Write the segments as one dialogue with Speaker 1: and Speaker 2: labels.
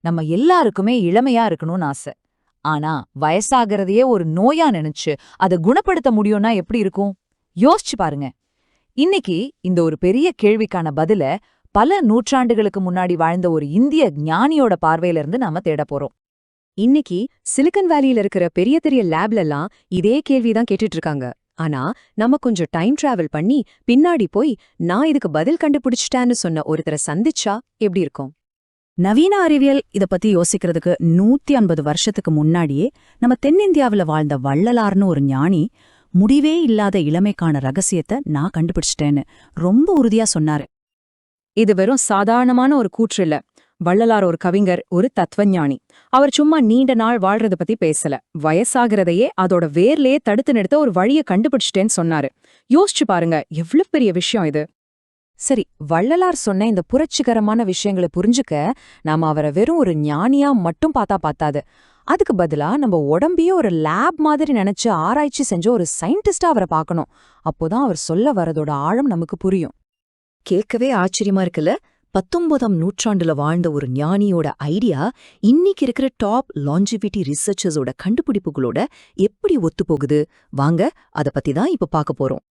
Speaker 1: நம்ம எல்லாருக்குமே இளமையா இருக்கணும்னு ஆசை. ஆனா வயசாகிறதையே ஒரு நோயா நினைச்சு அதை குணப்படுத்த முடியும்னா எப்படி இருக்கும்? யோசிச்சு பாருங்க. இன்னைக்கு இந்த ஒரு பெரிய கேள்விக்கான பதில பல நூற்றாண்டுகளுக்கு முன்னாடி வாழ்ந்த ஒரு இந்திய ஞானியோட பார்வையில இருந்து நாம தேட போறோம்.
Speaker 2: இன்னைக்கு சிலிக்கன் வேலியில இருக்கிற பெரிய பெரிய லேப்லலாம் இதே கேள்விதான் கேட்டுட்டு இருக்காங்க. ஆனா நம்ம கொஞ்சம் டைம் டிராவல் பண்ணி பின்னாடி போய் நான் இதுக்கு பதில் கண்டுபிடிச்சிட்டேன்னு சொன்ன ஒருத்தரை சந்திச்சா எப்படி இருக்கும்?
Speaker 3: நவீன அறிவியல் இத பத்தி யோசிக்கிறதுக்கு நூத்தி ஐம்பது வருஷத்துக்கு முன்னாடியே நம்ம தென்னிந்தியாவுல வாழ்ந்த வள்ளலார்னு ஒரு ஞானி முடிவே இல்லாத இளமைக்கான ரகசியத்தை நான் கண்டுபிடிச்சிட்டேன்னு ரொம்ப உறுதியா சொன்னாரு.
Speaker 2: இது வெறும் சாதாரணமான ஒரு கூற்று இல்ல. வள்ளலார் ஒரு கவிஞர் ஒரு தத்துவஞானி. அவர் சும்மா நீண்ட நாள் வாழ்றத பத்தி பேசல. வயசாகிறதையே அதோட வேர்லயே தடுத்து நிறுத்த ஒரு வழியை கண்டுபிடிச்சிட்டேன்னு சொன்னாரு. யோசிச்சு பாருங்க எவ்வளவு பெரிய விஷயம் இது.
Speaker 1: சரி வள்ளலார் சொன்ன இந்த புரட்சிகரமான விஷயங்களை புரிஞ்சுக்க நாம அவரை வெறும் ஒரு ஞானியா மட்டும் பார்த்தா பார்த்தாது அதுக்கு பதிலா நம்ம உடம்பையே ஒரு லேப் மாதிரி நினைச்சு ஆராய்ச்சி செஞ்ச ஒரு சயின்டிஸ்டா அவரை பார்க்கணும். அப்போதான் அவர் சொல்ல வரதோட ஆழம் நமக்கு புரியும்.
Speaker 4: கேட்கவே ஆச்சரியமா இருக்குல்ல? பத்தொன்பதாம் நூற்றாண்டுல வாழ்ந்த ஒரு ஞானியோட ஐடியா இன்னைக்கு இருக்கிற டாப் லாஞ்சிவிட்டி ரிசர்ச்சர்ஸோட கண்டுபிடிப்புகளோட எப்படி ஒத்துப்போகுது? வாங்க அத பத்தி தான் இப்ப பார்க்க போறோம்.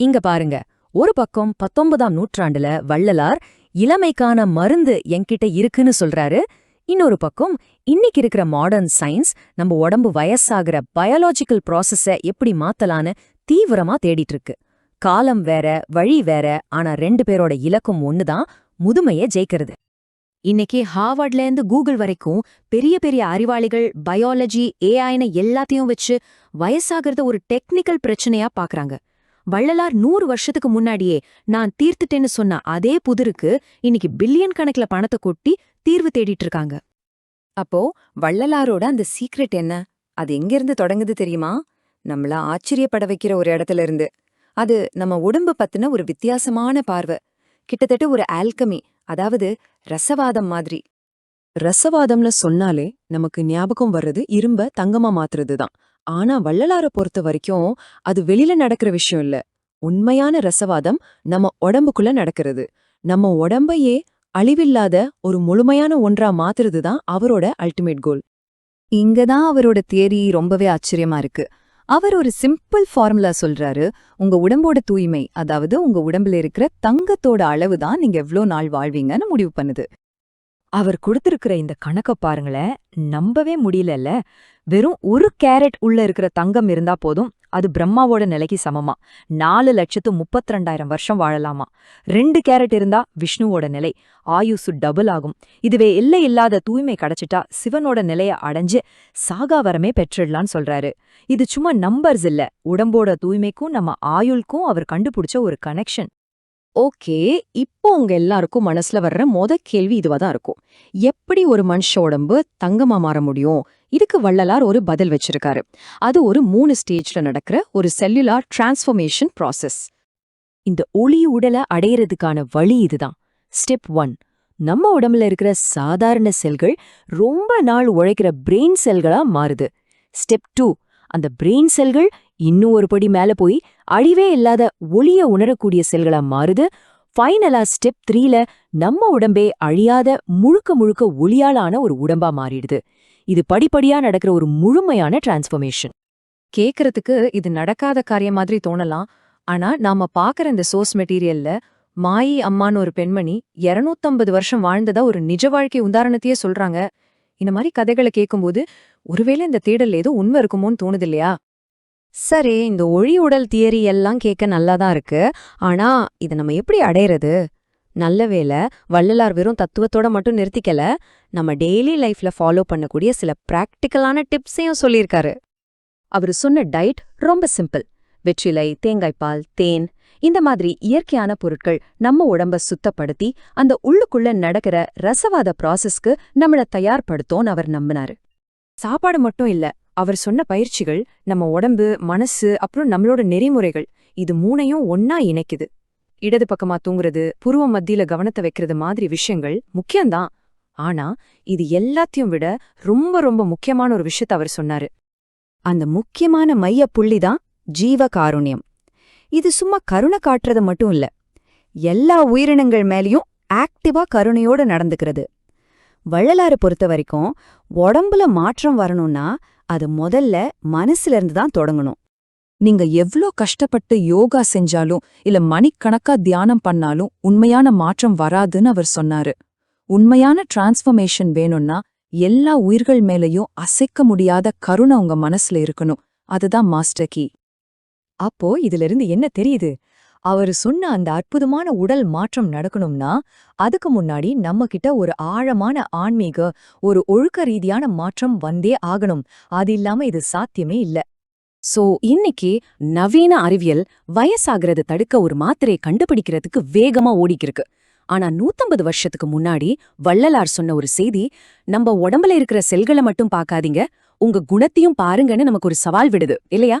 Speaker 2: இங்க பாருங்க. ஒரு பக்கம் பத்தொன்பதாம் நூற்றாண்டுல வள்ளலார் இளமைக்கான மருந்து என்கிட்ட இருக்குன்னு சொல்றாரு. இன்னொரு பக்கம் இன்னைக்கு இருக்கிற மாடர்ன் சயின்ஸ் நம்ம உடம்பு வயசாகிற பயாலஜிக்கல் ப்ராசஸ எப்படி மாத்தலான்னு தீவிரமா தேடிட்டு இருக்கு காலம் வேற வழி வேற ஆனா ரெண்டு பேரோட இலக்கும் ஒண்ணுதான் முதுமைய ஜெயிக்கிறது. இன்னைக்கு ஹார்வர்ட்ல இருந்து கூகுள் வரைக்கும் பெரிய பெரிய அறிவாளிகள் பயாலஜி ஏஐன எல்லாத்தையும் வச்சு வயசாகிறத ஒரு டெக்னிக்கல் பிரச்சனையா பாக்குறாங்க. வள்ளலார் நூறு வருஷத்துக்கு முன்னாடியே நான் தீர்த்துட்டேன்னு சொன்ன அதே புதிருக்கு இன்னைக்கு பில்லியன் கணக்குல பணத்தை கொட்டி தீர்வு தேடிட்டு இருக்காங்க. அப்போ வள்ளலாரோட அந்த சீக்ரெட் என்ன? அது எங்கிருந்து தொடங்குது தெரியுமா? நம்மள ஆச்சரியப்பட வைக்கிற ஒரு இடத்துல இருந்து. அது நம்ம உடம்பு பத்தின ஒரு வித்தியாசமான பார்வை. கிட்டத்தட்ட ஒரு ஆல்கமி அதாவது ரசவாதம் மாதிரி. ரசவாதம்னு சொன்னாலே நமக்கு ஞாபகம் வர்றது இரும்ப தங்கமா மாத்துறது தான் ஆனா வள்ளலார பொறுத்த வரைக்கும் அது வெளியில நடக்கிற விஷயம் இல்ல. உண்மையான ரசவாதம் நம்ம உடம்புக்குள்ள நடக்கிறது. நம்ம உடம்பையே அழிவில்லாத ஒரு முழுமையான ஒன்றா மாத்துறது தான் அவரோட அல்டிமேட் கோல்
Speaker 3: இங்கதான் அவரோட தியரி ரொம்பவே ஆச்சரியமா இருக்கு. அவர் ஒரு சிம்பிள் ஃபார்முலா சொல்றாரு. உங்க உடம்போட தூய்மை அதாவது உங்க உடம்புல இருக்கிற தங்கத்தோட அளவு தான் நீங்க எவ்ளோ நாள் வாழ்வீங்கன்னு முடிவு பண்ணுது.
Speaker 2: அவர் கொடுத்திருக்கிற இந்த கணக்க பாருங்களேன் நம்பவே முடியலல்ல. வெறும் ஒரு கேரட் உள்ள இருக்கிற தங்கம் இருந்தா போதும் அது பிரம்மாவோட நிலைக்கு சமமா? நாலு லட்சத்து முப்பத்தி ரெண்டாயிரம் வருஷம் வாழலாமா? ரெண்டு கேரட் இருந்தா விஷ்ணுவோட நிலை ஆயுசு டபுள் ஆகும். இதுவே எல்லை இல்லாத தூய்மை கிடைச்சிட்டா சிவனோட நிலைய அடைஞ்சு சாகாவரமே பெற்றிடலான்னு சொல்றாரு. இது சும்மா நம்பர்ஸ் இல்ல உடம்போட தூய்மைக்கும் நம்ம ஆயுளுக்கும் அவர் கண்டுபிடிச்ச ஒரு கனெக்ஷன் ஓகே இப்போ உங்க எல்லாருக்கும் மனசுல வர்ற மொத கேள்வி இதுவா தான் இருக்கும். எப்படி ஒரு மனுஷ உடம்பு தங்கமா மாற முடியும்? இதுக்கு வள்ளலார் ஒரு பதில் வச்சிருக்காரு. அது ஒரு மூணு ஸ்டேஜ்ல நடக்கிற ஒரு செல்லுலார் டிரான்ஸ்ஃபர்மேஷன் ப்ராசஸ் இந்த ஒளி உடலை அடையிறதுக்கான வழி இதுதான். ஸ்டெப் ஒன் நம்ம உடம்புல இருக்கிற சாதாரண செல்கள் ரொம்ப நாள் உழைக்கிற பிரெயின் செல்களா மாறுது. ஸ்டெப் டூ அந்த பிரெயின் செல்கள் இன்னும் ஒரு படி மேல போய் அழிவே இல்லாத ஒளிய உணரக்கூடிய செல்களா மாறுது. ஃபைனலா ஸ்டெப் த்ரீல நம்ம உடம்பே அழியாத முழுக்க முழுக்க ஒளியாலான ஒரு உடம்பா மாறிடுது. இது படிப்படியா நடக்கிற ஒரு முழுமையான டிரான்ஸ்ஃபர்மேஷன் கேக்குறதுக்கு இது நடக்காத காரியம் மாதிரி தோணலாம். ஆனா நாம பாக்குற இந்த சோர்ஸ் மெட்டீரியல்ல மாயி அம்மான்னு ஒரு பெண்மணி 250 வருஷம் வாழ்ந்ததா ஒரு நிஜ வாழ்க்கை உதாரணத்தையே சொல்றாங்க. இந்த மாதிரி கதைகளை கேட்கும்போது ஒருவேளை இந்த தேடல் ஏதோ உண்மை இருக்குமோன்னு தோணுது இல்லையா? சரி இந்த ஒளி உடல் தியரி எல்லாம் கேட்க நல்லாதான் இருக்கு. ஆனா இதை நம்ம எப்படி அடையிறது? நல்ல வேலை வள்ளலார் வெறும் தத்துவத்தோட மட்டும் நிறுத்திக்கல. நம்ம டெய்லி லைஃப்ல ஃபாலோ பண்ணக்கூடிய சில பிராக்டிக்கலான டிப்ஸையும் சொல்லியிருக்காரு. அவர் சொன்ன டயட் ரொம்ப சிம்பிள் வெற்றிலை தேங்காய்ப்பால் தேன் இந்த மாதிரி இயற்கையான பொருட்கள் நம்ம உடம்ப சுத்தப்படுத்தி அந்த உள்ளுக்குள்ள நடக்கிற ரசவாத ப்ராசஸ்க்கு நம்மள தயார்படுத்தோன்னு அவர் நம்பினாரு. சாப்பாடு மட்டும் இல்ல அவர் சொன்ன பயிற்சிகள் நம்ம உடம்பு மனசு அப்புறம் நம்மளோட நெறிமுறைகள் இது மூணையும் ஒன்னா இணைக்குது. இடது பக்கமா தூங்குறது புருவ மத்தியில கவனத்தை வைக்கிறது மாதிரி விஷயங்கள் முக்கியம்தான். ஆனா இது எல்லாத்தையும் விட ரொம்ப ரொம்ப முக்கியமான ஒரு விஷயத்த அவர் சொன்னாரு. அந்த முக்கியமான மைய புள்ளிதான் ஜீவ காருண்யம். இது சும்மா கருணை காட்டுறது மட்டும் இல்ல. எல்லா உயிரினங்கள் மேலயும் ஆக்டிவா கருணையோட நடந்துக்கிறது. வள்ளலாறு பொறுத்த வரைக்கும் உடம்புல மாற்றம் வரணும்னா அது முதல்ல மனசுல இருந்து தான் தொடங்கணும்.
Speaker 5: நீங்க எவ்ளோ கஷ்டப்பட்டு யோகா செஞ்சாலும் இல்ல மணிக்கணக்கா தியானம் பண்ணாலும் உண்மையான மாற்றம் வராதுன்னு அவர் சொன்னாரு. உண்மையான டிரான்ஸ்ஃபர்மேஷன் வேணும்னா எல்லா உயிர்கள் மேலயும் அசைக்க முடியாத கருணை உங்க மனசுல இருக்கணும். அதுதான் மாஸ்டர் கீ
Speaker 6: அப்போ இதுல இருந்து என்ன தெரியுது? அவர் சொன்ன அந்த அற்புதமான உடல் மாற்றம் நடக்கணும்னா அதுக்கு முன்னாடி நம்ம கிட்ட ஒரு ஆழமான ஆன்மீக ஒரு ஒழுக்க ரீதியான மாற்றம் வந்தே ஆகணும். அது இல்லாம இது சாத்தியமே இல்ல.
Speaker 2: சோ இன்னைக்கு நவீன அறிவியல் வயசாகிறது தடுக்க ஒரு மாத்திரை கண்டுபிடிக்கிறதுக்கு வேகமா ஓடிக்கிருக்கு. ஆனா நூத்தம்பது வருஷத்துக்கு முன்னாடி வள்ளலார் சொன்ன ஒரு செய்தி நம்ம உடம்புல இருக்கிற செல்களை மட்டும் பார்க்காதீங்க. உங்க குணத்தையும் பாருங்கன்னு நமக்கு ஒரு சவால் விடுது. இல்லையா?